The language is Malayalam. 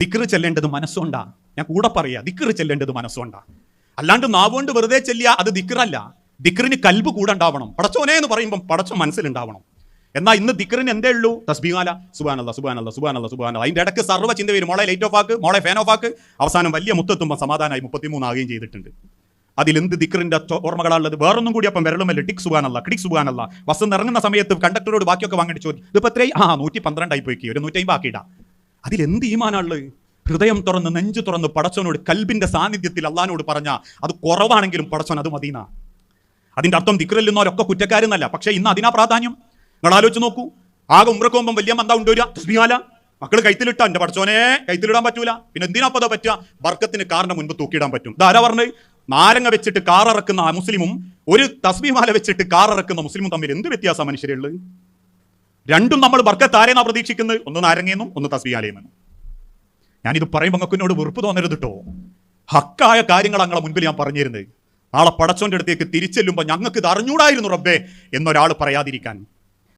ദിക്റ് ചെല്ലേണ്ടത് മനസ്സുകൊണ്ടാ. ഞാൻ കൂടെ പറയാ ദിക്കറ് ചെല്ലേണ്ടത് മനസ്സുകൊണ്ടാ. അല്ലാണ്ട് നാവുകൊണ്ട് വെറുതെ ചെല്ലിയ അത് ദിക്കറല്ല ദിക്കറിന് കൽബ് കൂടെ ഉണ്ടാവണം. പടച്ചോനെ എന്ന് പറയുമ്പം പടച്ചോ മനസ്സിലുണ്ടാവണം. എന്നാൽ ഇന്ന് ദിക്കറിന് എന്തേ ഉള്ളൂ? തസ്ബീഹാല. സുബാനല്ല സുബാനല്ല സുബാനല്ല സുബാനല്ല അതിന്റെ ഇടയ്ക്ക് സർവ ചിന്ത വരും മോളെ ലൈറ്റ് ഓഫ് ആക്ക് മോളെ ഫാൻ ഓഫ് ആക്ക്. അവസാനം വലിയ മുത്തെത്തുമ്പോൾ സമാധാനമായി മുപ്പത്തിമൂന്നാകുകയും ചെയ്തിട്ടുണ്ട്. അതിലെന്ത് ദിക്കറിന്റെ ഓർമ്മകളാണുള്ളത്? വേറൊന്നും കൂടി അപ്പം വിരളുമല്ല ടിക് സുഖാനല്ല ക്ലിക് സുഖാനല്ല ബസ് ഇറങ്ങുന്ന സമയത്ത് കണ്ടക്ടറോട് ബാക്കിയൊക്കെ വാങ്ങിട്ട് ചോദിച്ചു ഇതിപ്പോ എത്രയായി? ആ നൂറ്റി പന്ത്രണ്ടായി പോയിക്കി. ഒരു നൂറ്റി ബാക്കിയിടാം അതിലെന്ത് ഈമാനാണുള്ളത്? ഹൃദയം തുറന്ന് നെഞ്ചു തുറന്ന് പടച്ചവനോട് കൽബിന്റെ സാന്നിധ്യത്തിൽ അള്ളഹാനോട് പറഞ്ഞ അത് കുറവാണെങ്കിലും പടച്ചവൻ അത് മദീന അതിന്റെ അർത്ഥം ദിക്റല്ലുന്നവരൊക്കെ കുറ്റക്കാരെന്നല്ല പക്ഷേ ഇന്ന് അതിനാ പ്രാധാന്യം. നിങ്ങൾ ആലോചിച്ച് നോക്കൂ. ആകെ ഉമ്രക്കുമ്പം വലിയ മന്ദ കൊണ്ടുവരിക? തസ്ബിഹാല. മക്കൾ കൈത്തിലിട്ട എന്റെ പടച്ചോനെ കൈത്തിലിടാൻ പറ്റൂല. പിന്നെ എന്തിനാ പതോ പറ്റുക? ബർക്കത്തിന് കാറിന്റെ മുൻപ് തൂക്കിയിടാൻ പറ്റും. ഇതാരാ പറഞ്ഞു നാരങ്ങ വെച്ചിട്ട് കാറിറക്കുന്ന മുസ്ലിമും ഒരു തസ്ബിമാല വെച്ചിട്ട് കാറിറക്കുന്ന മുസ്ലിമും തമ്മിൽ എന്ത് വ്യത്യാസം മനുഷ്യരുള്ളത് രണ്ടും നമ്മൾ ബർക്കത്ത് ആരെന്നാ പ്രതീക്ഷിക്കുന്നത്? ഒന്ന് നാരങ്ങയെന്നും ഒന്ന് തസ്ബിയാലയെന്നും ഞാനിത് പറയുമ്പോൾ നിങ്ങൾക്ക് വെറുപ്പ് തോന്നരുത് കേട്ടോ ഹക്കായ കാര്യങ്ങൾ ഞങ്ങളെ മുൻപിൽ ഞാൻ പറഞ്ഞിരുന്നത്. ആളെ പടച്ചോന്റെ അടുത്തേക്ക് തിരിച്ചെല്ലുമ്പോൾ ഞങ്ങൾക്ക് ഇത് അറിഞ്ഞൂടായിരുന്നു റബ്ബേ എന്നൊരാൾ പറയാതിരിക്കാൻ.